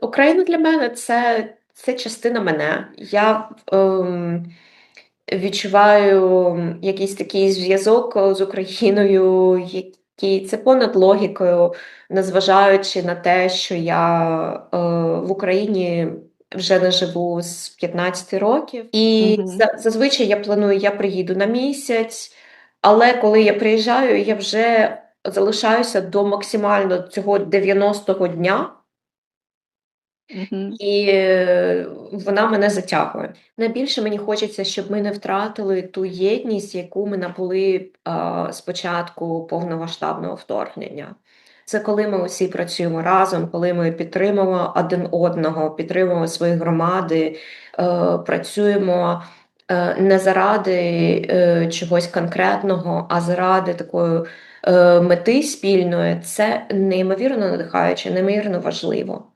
Україна для мене це це частина мене. Я ем, відчуваю якийсь такий зв'язок з Україною, який це понад логікою, незважаючи на те, що я е, в Україні вже не живу з 15 років. І Мгм. за- зазвичай я планую, я приїду на місяць, але коли я приїжджаю, я вже залишаюся до максимально цього 90-го дня. Мгм. І е, вона мене затягує. Найбільше мені хочеться, щоб ми не втратили ту єдність, яку ми набули а, з повномасштабного вторгнення. Це коли ми усі працюємо разом, коли ми підтримуємо один одного, підтримуємо свої громади, е, працюємо е, не заради е, чогось конкретного, а заради такої е, мети спільної. Це неймовірно надихаюче, неймовірно важливо.